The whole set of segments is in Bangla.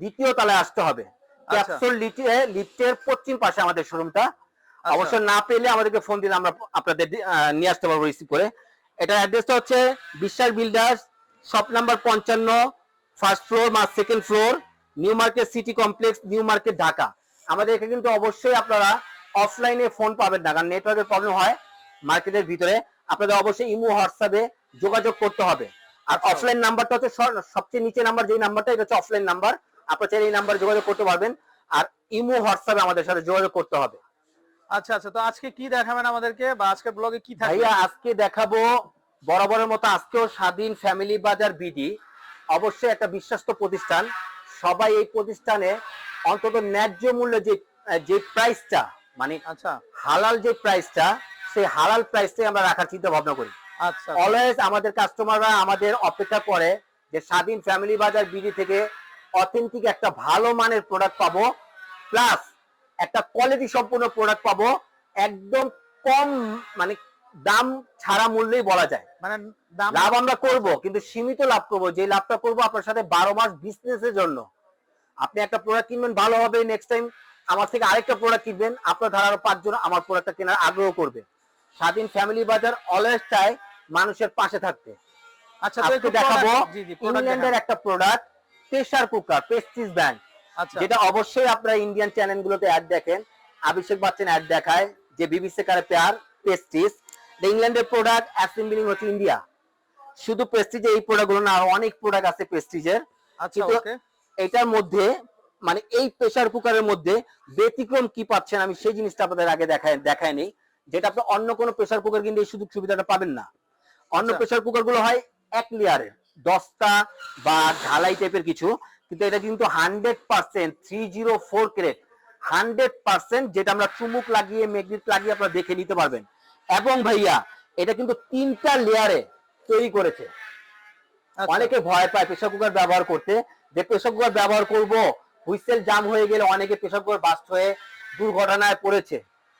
দ্বিতীয় তলায় আসতে হবে। আচ্ছা। ক্যাপসুল লিফটের পশ্চিম পাশে আমাদের শোরুমটা আচ্ছা। অবশ্য না পেলে আমাদেরকে ফোন দিলে আমরা আপনাদের নিয়ে আসতে পারব রিসিভ করে। এটা অ্যাড্রেসটা হচ্ছে বিশ্বাস বিল্ডার্স শপ নাম্বার পঞ্চান্ন ফার্স্ট ফ্লোর বা second floor new market city complex new market Dhaka. আমাদের এখানে কিন্তু অবশ্যই আপনারা অফলাইনে ফোন পাবেন না কারণ নেটওয়ার্কের প্রবলেম হয় মার্কেটের ভিতরে। আপনাদের অবশ্যই ইমো হোয়াটসঅ্যাপে যোগাযোগ করতে হবে। আর আচ্ছা। অফলাইন নাম্বারটা হচ্ছে সবচেয়ে নিচে নাম্বার যেই নাম্বারটা এটা হচ্ছে অফলাইন নাম্বার আপনারা চাইলে এই নাম্বারে যোগাযোগ করতে পারবেন আর ইমো হোয়াটসঅ্যাপে আমাদের সাথে যোগাযোগ করতে হবে। আচ্ছা আচ্ছা তো আজকে কি দেখাবেন আমাদেরকে বা আজকের ব্লগে কি থাকবে? ভাইয়া আজকে দেখাবো বরাবরের মতো আজকেও স্বাধীন ফ্যামিলি বাজার বিডি। অবশ্যই একটা বিশ্বস্ত প্রতিষ্ঠান। সবাই এই প্রতিষ্ঠানে অন্তত ন্যায্য মূল্যে যে যে প্রাইসটা মানে আচ্ছা। হালাল যে প্রাইসটা সেই হালাল প্রাইসটাই আমরা রাখার চিন্তা ভাবনা করি। আচ্ছা। অলওয়েজ আমাদের কাস্টমাররা আমাদের অপেক্ষা করে যে স্বাধীন ফ্যামিলি বাজার বিডি থেকে অথেন্টিক একটা ভালো মানের প্রোডাক্ট পাবো প্লাস একটা কোয়ালিটি সম্পূর্ণ প্রোডাক্ট পাবো একদম কম মানে দাম ছাড়া মূল্যেই বলা যায়। মানে লাভ আমরা করব কিন্তু সীমিত লাভ করব যে লাভটা করব আপনার সাথে বারো মাস বিজনেসের জন্য। আপনি একটা প্রোডাক্ট কিনবেন ভালো হবে নেক্সট টাইম আমার থেকে আরেকটা প্রোডাক্ট কিনবেন আপনার ধারা আরও পাঁচজন আমার প্রোডাক্টটা কেনার আগ্রহ করবে। স্বাধীন ফ্যামিলি বাজার অলওয়েজ চায় মানুষের পাশে থাকতে। আচ্ছা তো একটু দেখাবো জি জি product ইংল্যান্ডের একটা product pressure cooker Prestige brand আচ্ছা। যেটা অবশ্যই আপনারা ইন্ডিয়ান চ্যানেল গুলোতে অ্যাড দেখেন। অভিষেক বচ্চন অ্যাড দেখায় যে বিবিসি কারে পেয়ার প্রেস্টিজ ইংল্যান্ডের প্রোডাক্ট অ্যাসেম্বলিং হচ্ছে ইন্ডিয়া শুধু প্রেস্টিজে এই প্রোডাক্টগুলো না অনেক প্রোডাক্ট আছে প্রেস্টিজের আচ্ছা এটার মধ্যে মানে এই প্রেসার কুকারের মধ্যে ব্যতিক্রম কি পাচ্ছেন আমি সেই জিনিসটা আপনাদের আগে দেখায় দেখায় নেই। যেটা আপনি অন্য কোনো প্রেসার কুকার কিন্তু এই সুযোগ সুবিধাটা পাবেন না। অন্য আচ্ছা। প্রেসার কুকারগুলো হয় এক লেয়ারের দশটা বা ঢালাই টাইপের কিছু কিন্তু এটা কিন্তু hundred percent three zero four grade hundred percent যেটা আমরা চুমুক লাগিয়ে ম্যাগনেট লাগিয়ে আপনারা দেখে নিতে পারবেন। এবং ভাইয়া এটা কিন্তু তিনটা লেয়ারে তৈরি করেছে। আচ্ছা। অনেকে ভয় পায় প্রেসার কুকার ব্যবহার করতে। যে প্রেসার কুকার ব্যবহার করব হুইসেল জাম হয়ে গেলে অনেকে প্রেসার কুকার বাস্ট হয়ে দুর্ঘটনায় পড়েছে।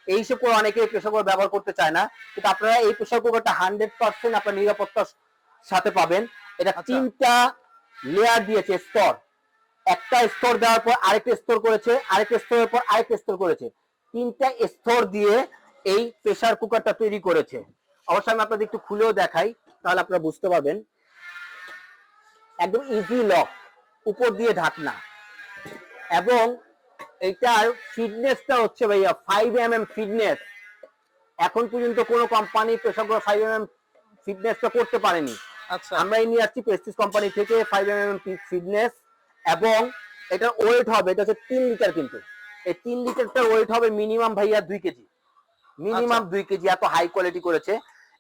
এই হিসেবে করে অনেকে প্রেসার কুকার ব্যবহার করতে চায় না। কিন্তু আপনারা এই প্রেসার কুকারটা হান্ড্রেড পার্সেন্ট আপনার নিরাপত্তার সাথে পাবেন। এটা আচ্ছা। তিনটা লেয়ার দিয়েছে স্তর। একটা স্তর দেওয়ার পর আরেকটা স্তর করেছে আরেকটা স্তরের পর আরেকটা স্তর করেছে। তিনটা স্তর দিয়ে এই প্রেসার কুকারটা তৈরি করেছে। অবশ্যই আমি আপনাদের একটু খুলেও দেখাই তাহলে আপনারা বুঝতে পারবেন। একদম ইজি লক উপর দিয়ে ঢাকনা। এবং এটার ফিটনেসটা হচ্ছে ভাইয়া ফাইভ এম এম ফিটনেস এখন পর্যন্ত কোনো company pressure cooker five M M ফিটনেসটা করতে পারেনি। আমরা এই নিয়ে আসছি প্রেস্টিজ কোম্পানি থেকে ফাইভ এম এম ফিটনেস এবং এটার ওয়েট হবে এটা হচ্ছে তিন লিটার কিন্তু। এই তিন লিটারটার ওয়েট হবে মিনিমাম ভাইয়া দুই কেজি। মিনিমাম আচ্ছা। দুই কেজি এত হাই কোয়ালিটি করেছে।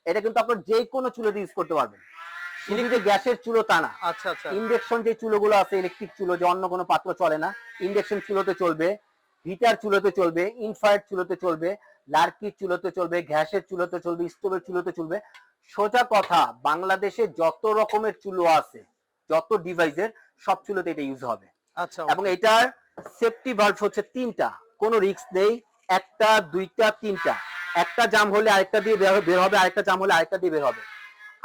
এটা কিন্তু আপনার যে কোনো চুলোতে ইউজ করতে পারবেন। যে গ্যাসের চুলো তা না। আচ্ছা আচ্ছা। ইন্ডাকশন যে চুলোগুলো আছে ইলেকট্রিক চুলো যে অন্য কোনো পাত্র চলে না ইন্ডাকশন চুলোতে চলবে হিটার চুলোতে চলবে ইনফ্রারেড চুলোতে চলবে লার্কির চুলোতে চলবে গ্যাসের চুলোতে চলবে স্টোভের চুলোতে চলবে। সোজা কথা বাংলাদেশে যত রকমের চুলো আছে যত ডিভাইসের সব চুলোতে এটা ইউজ হবে। আচ্ছা এবং এটার সেফটি ভালভ হচ্ছে তিনটা কোনো রিস্ক নেই একটা দুইটা তিনটা। একটা জাম হলে আরেকটা দিয়ে বের বের হবে আরেকটা জাম হলে আরেকটা দিয়ে বের হবে।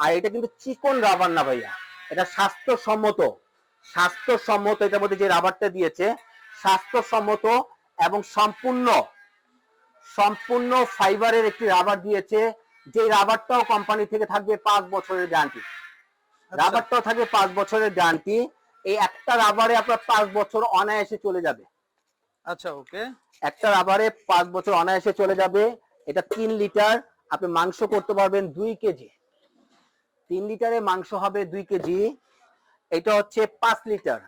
আর এটা কিন্তু চিকন রাবার না ভাইয়া এটা স্বাস্থ্যসম্মত স্বাস্থ্যসম্মত এটার মধ্যে যে রাবারটা দিয়েছে স্বাস্থ্যসম্মত এবং সম্পূর্ণ সম্পূর্ণ ফাইবারের একটি রাবার দিয়েছে যে রাবারটাও কোম্পানি থেকে থাকবে পাঁচ বছরের গ্যারান্টি আচ্ছা। রাবারটাও থাকবে পাঁচ বছরের গ্যারান্টি এই একটা রাবারে আপনার পাঁচ বছর অনায়াসে চলে যাবে। আচ্ছা ওকে। একটা রাবারে পাঁচ বছর অনায়াসে চলে যাবে। এটা তিন লিটার আপনি মাংস করতে পারবেন দুই কেজি। তিন লিটারে মাংস হবে দুই কেজি। এটা হচ্ছে পাঁচ লিটার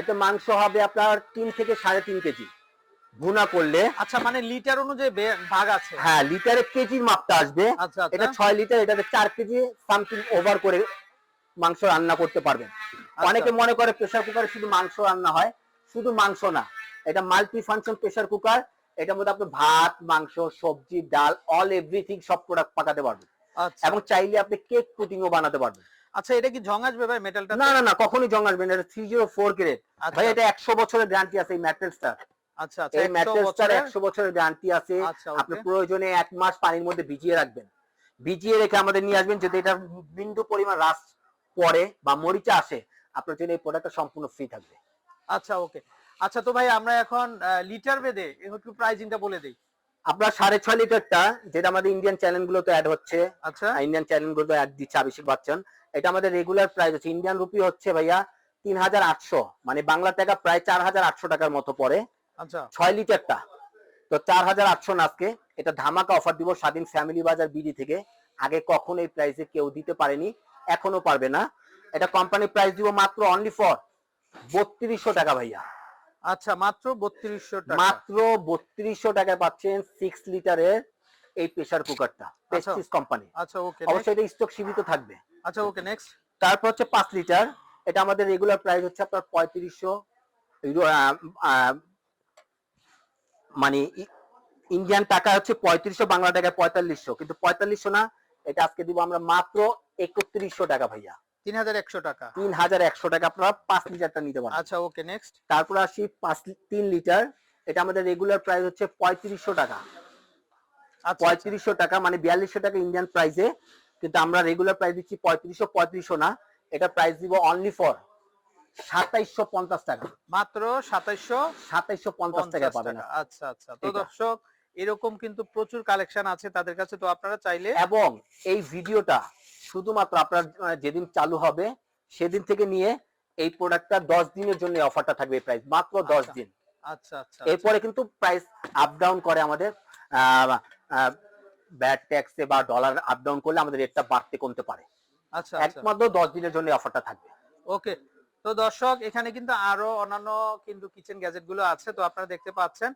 এটা মাংস হবে আপনার তিন থেকে সাড়ে তিন কেজি। ভুনা করলে আচ্ছা মানে লিটার অনুযায়ী ভাগ আছে। হ্যাঁ লিটারে কেজির মাপটা আসবে। আচ্ছা এটা আচ্ছা ছয় লিটার এটাতে চার কেজি সামথিং ওভার করে মাংস রান্না করতে পারবেন। আচ্ছা। অনেকে মনে করে প্রেসার কুকারে শুধু মাংস রান্না হয় শুধু মাংস না এটা মাল্টি ফাংশন প্রেসার কুকার এটার মধ্যে আপনি ভাত মাংস সবজি ডাল অল এভরিথিং সব প্রোডাক্ট পাকাতে পারবেন। এবং চাইলে আপনি কেক পুটিংও বানাতে পারবেন। আচ্ছা এটা কি জং আসবে ভাই মেটালটা না না না কখনোই জং আসবে না এটা থ্রি জিরো ফোর গ্রেড। ভাই এটা একশো বছরের গ্যারান্টি আছে এই ম্যাট্রেসটা। আচ্ছা আচ্ছা এই 100 ম্যাট্রেসটার বছরের- একশো বছরের গ্যারান্টি আছে। আচ্ছা আপনি প্রয়োজনে এক মাস পানির মধ্যে ভিজিয়ে রাখবেন। ভিজিয়ে রেখে আমাদের নিয়ে আসবেন যদি এটা বিন্দু পরিমাণ রাস পরে বা মরিচা আসে আপনার জন্য এই প্রোডাক্টটা সম্পূর্ণ ফ্রি থাকবে। আচ্ছা ওকে। আচ্ছা তো ভাই আমরা এখন লিটার বেদে একটু প্রাইজিংটা বলে দেই। আপনার সাড়ে ছয় লিটারটা যেটা আমাদের ইন্ডিয়ান চ্যানেল গুলোতে অ্যাড হচ্ছে আচ্ছা। ইন্ডিয়ান চ্যানেল গুলোতে অ্যাড দিচ্ছে বচ্চন। এটা আমাদের রেগুলার প্রাইস হচ্ছে। ইন্ডিয়ান রুপি হচ্ছে ভাইয়া তিন হাজার আটশো মানে বাংলা টাকা প্রায় চার হাজার আটশো টাকার মতো পড়ে। আচ্ছা। ছয় লিটারটা। তো চার হাজার আটশো আজকে এটা ধামাকা অফার দিব স্বাধীন ফ্যামিলি বাজার বিডি থেকে। আগে কখনো এই প্রাইসে কেউ দিতে পারেনি এখনও পারবে না। এটা কোম্পানি প্রাইস দিব মাত্র অনলি ফর বত্রিশশো টাকা ভাইয়া। আচ্ছা মাত্র বত্রিশশো মাত্র বত্রিশশো টাকায় পাচ্ছেন সিক্স লিটারের এই প্রেসার কুকারটা প্রেস্টিজ কোম্পানি আচ্ছা ওকে অবশ্যই এটা স্টক সীমিত থাকবে। আচ্ছা ওকে নেক্সট তারপর হচ্ছে পাঁচ লিটার। এটা আমাদের রেগুলার প্রাইস হচ্ছে আপনার পঁয়ত্রিশশো মানে ইন্ডিয়ান টাকা হচ্ছে পঁয়ত্রিশশো বাংলা টাকায় পঁয়তাল্লিশশো। কিন্তু পঁয়তাল্লিশশো না এটা আজকে দিব আমরা মাত্র একত্রিশশো টাকা ভাইয়া। তিন হাজার একশো টাকা। তিন হাজার একশো টাকা আপনারা পাঁচ লিটারটা নিতে পারেন। আচ্ছা ওকে নেক্সট তারপর আসি পাঁচ তিন লিটার। এটা আমাদের রেগুলার প্রাইস হচ্ছে পঁয়ত্রিশশো টাকা। আচ্ছা পঁয়ত্রিশশো টাকা মানে বিয়াল্লিশশো টাকা ইন্ডিয়ান প্রাইসে কিন্তু আমরা রেগুলার প্রাইস দিচ্ছি পঁয়ত্রিশশো পঁয়ত্রিশশো না। এটা প্রাইস দিব অনলি ফর সাতাইশশো পঞ্চাশ টাকা। মাত্র সাতাইশশো সাতাইশশো পঞ্চাশ টাকা পাবেন। আচ্ছা আচ্ছা। তো দর্শক এরকম কিন্তু প্রচুর কালেকশন আছে তাদের কাছে। তো আপনারা চাইলে এবং এই ভিডিওটা শুধুমাত্র আপনার যেদিন চালু হবে সেদিন থেকে নিয়ে এই প্রোডাক্টটা দশ দিনের জন্য অফারটা থাকবে এই প্রাইস মাত্র দশ আচ্ছা। দিন। আচ্ছা আচ্ছা এরপরে কিন্তু প্রাইস আপ ডাউন করে আমাদের ব্যাড ট্যাক্সে বা ডলার আপ ডাউন করলে আমাদের রেটটা বাড়তে কমতে পারে। আচ্ছা আচ্ছা। একমাত্র দশ দিনের জন্য অফারটা থাকবে। ওকে তো দর্শক এখানে কিন্তু আরও অন্যান্য কিন্তু কিচেন গ্যাজেটগুলো আছে তো আপনারা দেখতে পাচ্ছেন।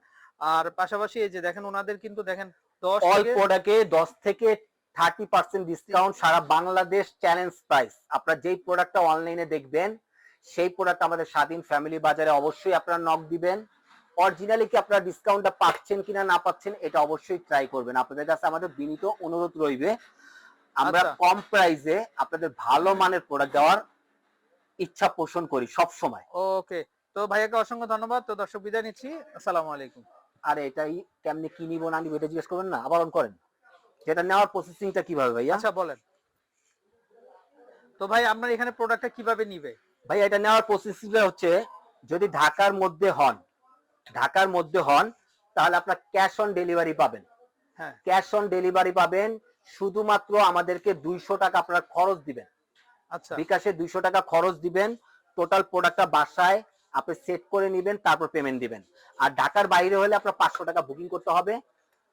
আর পাশাপাশি এই যে দেখেন ওনাদের কিন্তু দেখেন দশ প্রোডাক্টে দশ থেকে থার্টি পার্সেন্ট ডিসকাউন্ট সারা বাংলাদেশ চ্যালেঞ্জ প্রাইস আপনারা যেই প্রোডাক্টটা অনলাইনে দেখবেন সেই প্রোডাক্ট আমাদের স্বাধীন ফ্যামিলি বাজারে অবশ্যই আপনারা নক দিবেন। অরিজিনালি কি আপনারা ডিসকাউন্টটা পাচ্ছেন কিনা না পাচ্ছেন এটা অবশ্যই ট্রাই করবেন। আপনাদের কাছে আমাদের বিনীত অনুরোধ রইবে আমরা আচ্ছা। কম প্রাইসে আপনাদের ভালো মানের প্রোডাক্ট দেওয়ার ইচ্ছা পোষণ করি সব সময়। ওকে তো ভাইয়াকে অসংখ্য ধন্যবাদ। তো দর্শক বিদায় নিচ্ছি। আসসালামু আলাইকুম। আর এটাই কেমনে কি নিবো না নিবো এটা জিজ্ঞেস করবেন না? আবার করেন। যেটা নেওয়ার প্রসেসিংটা কীভাবে ভাইয়া? আচ্ছা বলেন। তো ভাই আপনার এখানে প্রোডাক্টটা কীভাবে নিবে? ভাই এটা নেওয়ার প্রসেসিংটা হচ্ছে যদি ঢাকার মধ্যে হন ঢাকার মধ্যে হন তাহলে আপনার ক্যাশ অন ডেলিভারি পাবেন। হ্যাঁ। ক্যাশ অন ডেলিভারি পাবেন শুধুমাত্র আমাদেরকে দুইশো টাকা আপনার খরচ দিবেন। বিকাশে দুইশো টাকা খরচ দিবেন টোটাল প্রোডাক্টটা বাসায় আপনি সেট করে নেবেন, তারপর পেমেন্ট দিবেন। আর ঢাকার বাইরে হলে আপনার পাঁচশো টাকা বুকিং করতে হবে।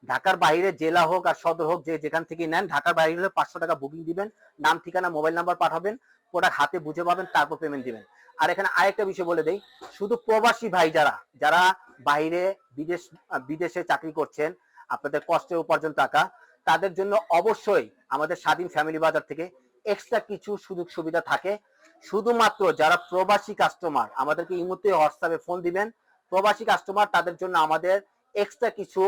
ঢাকার বাইরে জেলা হোক আর সদর হোক, যে যেখান থেকে নেন, ঢাকার বাইরে হলে পাঁচশো টাকা বুকিং দিবেন, নাম, ঠিকানা মোবাইল নাম্বার পাঠাবেন প্রোডাক্ট হাতে বুঝে পাবেন, তারপর পেমেন্ট দিবেন। আর এখানে আরেকটা বিষয় বলে দেই, শুধু প্রবাসী ভাই যারা যারা বাইরে বিদেশ, বিদেশে চাকরি করছেন, আপনাদের কষ্টের উপার্জন টাকা তাদের জন্য অবশ্যই আমাদের স্বাধীন ফ্যামিলি বাজার থেকে এক্সট্রা কিছু সুযোগ সুবিধা থাকে। শুধুমাত্র যারা প্রবাসী কাস্টমার আমাদেরকে এই মুহূর্তে হোয়াটসঅ্যাপে ফোন দিবেন। প্রবাসী কাস্টমার তাদের জন্য আমাদের এক্সট্রা কিছু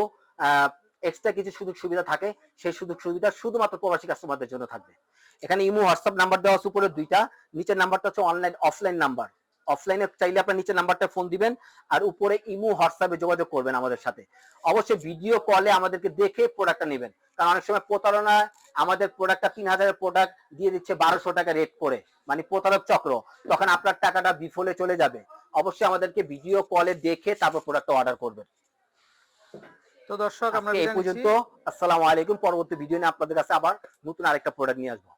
এক্সট্রা কিছু সুযোগ সুবিধা থাকে। সেই সুযোগ সুবিধা শুধুমাত্র প্রবাসী কাস্টমারদের জন্য থাকবে। এখানে ইমো হোয়াটসঅ্যাপ নাম্বার দেওয়া আছে উপরে দুইটা। নিচের নাম্বারটা হচ্ছে অনলাইন অফলাইন নাম্বার অফলাইনে চাইলে আপনার নিচের নাম্বারটা ফোন দিবেন আর উপরে ইমো হোয়াটসঅ্যাপে যোগাযোগ করবেন আমাদের সাথে। অবশ্যই ভিডিও কলে আমাদেরকে দেখে প্রোডাক্টটা নেবেন। কারণ অনেক সময় প্রতারণা আমাদের প্রোডাক্টটা তিন হাজারের প্রোডাক্ট দিয়ে দিচ্ছে বারোশো টাকা রেট করে। মানে প্রতারক চক্র তখন আপনার টাকাটা বিফলে চলে যাবে। অবশ্যই আমাদেরকে ভিডিও কলে দেখে তারপর প্রোডাক্টটা অর্ডার করবেন। তো দর্শক আমরা এই পর্যন্ত আসসালামু আলাইকুম। পরবর্তী ভিডিও নিয়ে আপনাদের কাছে আবার নতুন আরেকটা প্রোডাক্ট নিয়ে আসব।